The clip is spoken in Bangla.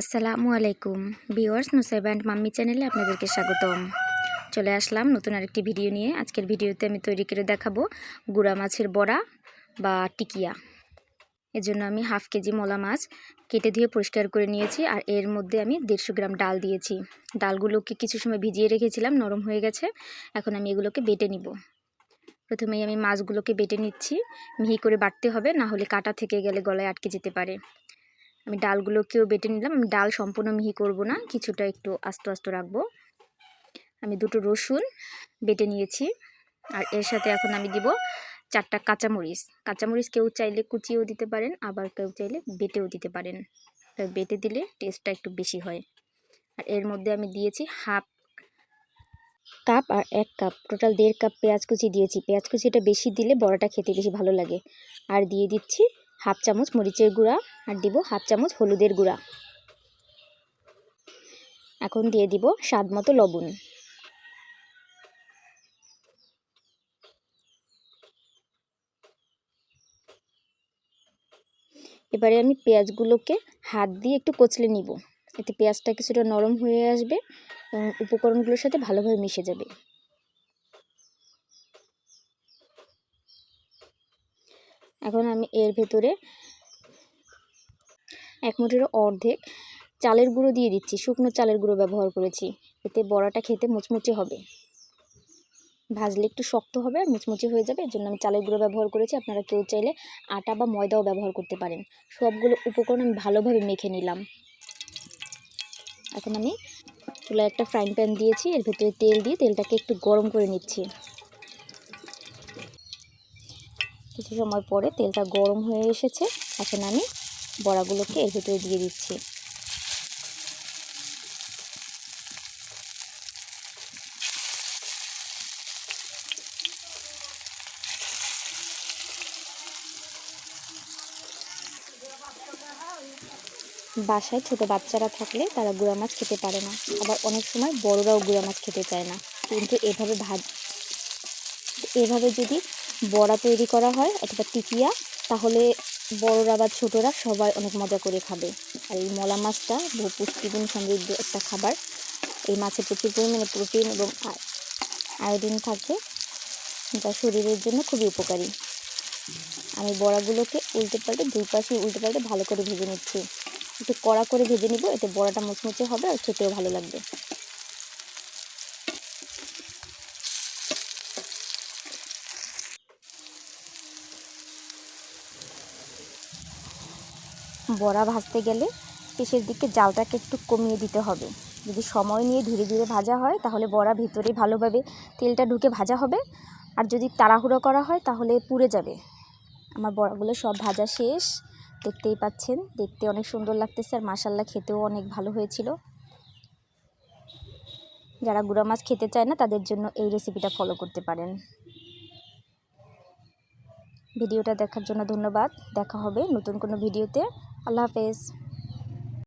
আসসালামু আলাইকুম। ভিউয়ার্স নুসাইব অ্যান্ড মাম্মি চ্যানেলে আপনাদেরকে স্বাগতম। চলে আসলাম নতুন আরেকটি ভিডিও নিয়ে। আজকের ভিডিওতে আমি তৈরি করে দেখাবো গুড়া মাছের বড়া বা টিকিয়া। এজন্য আমি হাফ কেজি মলা মাছ কেটে দিয়ে পরিষ্কার করে নিয়েছি আর এর মধ্যে আমি দেড়শো গ্রাম ডাল দিয়েছি। ডালগুলোকে কিছু সময় ভিজিয়ে রেখেছিলাম, নরম হয়ে গেছে। এখন আমি এগুলোকে বেটে নিব। প্রথমেই আমি মাছগুলোকে বেটে নিচ্ছি। মিহি করে বাটতে হবে, না হলে কাটা থেকে গেলে গলায় আটকে যেতে পারে। আমি ডালগুলোকেও বেটে নিলাম। আমি ডাল সম্পূর্ণ মিহি করব না, কিছুটা একটু আস্ত আস্ত রাখব। আমি দুটো রসুন বেটে নিয়েছি আর এর সাথে এখন আমি দিব চারটা কাঁচামরিচ। কাঁচামরিচ কেউ চাইলে কুচিয়েও দিতে পারেন, আবার কেউ চাইলে বেটেও দিতে পারেন। বেটে দিলে টেস্টটা একটু বেশি হয়। আর এর মধ্যে আমি দিয়েছি হাফ কাপ আর এক কাপ, টোটাল দেড় কাপ পেঁয়াজ কুচি দিয়েছি। পেঁয়াজ কুচিটা বেশি দিলে বড়াটা খেতে বেশি ভালো লাগে। আর দিয়ে দিচ্ছি হাফ চামচ মরিচের গুঁড়া আর দিব হাফ চামচ হলুদের গুঁড়া। এখন দিয়ে দিব স্বাদ মতো লবণ। এবারে আমি পেঁয়াজগুলোকে হাত দিয়ে একটু কচলে নিব। এতে পেঁয়াজটা কিছুটা নরম হয়ে আসবে এবং উপকরণগুলোর সাথে ভালোভাবে মিশে যাবে। এখন আমি এর ভেতরে এক মুঠেরও অর্ধেক চালের গুঁড়ো দিয়ে দিচ্ছি, শুকনো চালের গুঁড়ো ব্যবহার করেছি। এতে বড়াটা খেতে মুচমুচে হবে। ভাজলে একটু শক্ত হবে আর মুচমুচে হয়ে যাবে, এর জন্য আমি চালের গুঁড়ো ব্যবহার করেছি। আপনারা কেউ চাইলে আটা বা ময়দাও ব্যবহার করতে পারেন। সবগুলো উপকরণ আমি ভালোভাবে মেখে নিলাম। এখন আমি চুলায় একটা ফ্রাইং প্যান দিয়েছি, এর ভেতরে তেল দিয়ে তেলটাকে একটু গরম করে নিচ্ছি। কিছু সময় পরে তেলটা গরম হয়ে এসেছে। এখন আমি বড়াগুলোকে এর ভেতরে দিয়ে দিচ্ছি। বাসায় ছোট বাচ্চারা থাকলে তারা গুঁড়া মাছ খেতে পারে না। আবার অনেক সময় বড়রাও গুঁড়া মাছ খেতে চায় না। কিন্তু এভাবে ভাজ এভাবে যদি বড়া তৈরি করা হয় অথবা টিকিয়া, তাহলে বড়রা বা ছোটরা সবাই অনেক মজা করে খাবে। আর এই মলা মাছটা বহু পুষ্টিগুণ সমৃদ্ধ একটা খাবার। এই মাছে প্রচুর পরিমাণে প্রোটিন এবং আয়োডিন থাকে, যা শরীরের জন্য খুবই উপকারী। আমি বড়াগুলোকে উল্টে পাল্টে, দুই পাশে উল্টে পাল্টে ভালো করে ভেজে নিচ্ছি। একটু কড়া করে ভেজে নিব, এতে বড়াটা মুচমুচে হবে আর খেতেও ভালো লাগবে। বড়া ভাজতে গেলে শেষের দিকে জালটাকে একটু কমিয়ে দিতে হবে। যদি সময় নিয়ে ধীরে ধীরে ভাজা হয়, তাহলে বড়া ভিতরে ভালোভাবে তেলটা ঢুকে ভাজা হবে। আর যদি তাড়াহুড়ো করা হয়, তাহলে পুড়ে যাবে। আমার বড়াগুলো সব ভাজা শেষ। দেখতেই পাচ্ছেন, দেখতে অনেক সুন্দর লাগতেছে আর মাসাল্লা খেতেও অনেক ভালো হয়েছিল। যারা গুঁড়া মাছ খেতে চায় না, তাদের জন্য এই রেসিপিটা ফলো করতে পারেন। ভিডিওটা দেখার জন্য ধন্যবাদ। দেখা হবে নতুন কোনো ভিডিওতে। আল্লাহ হাফেজ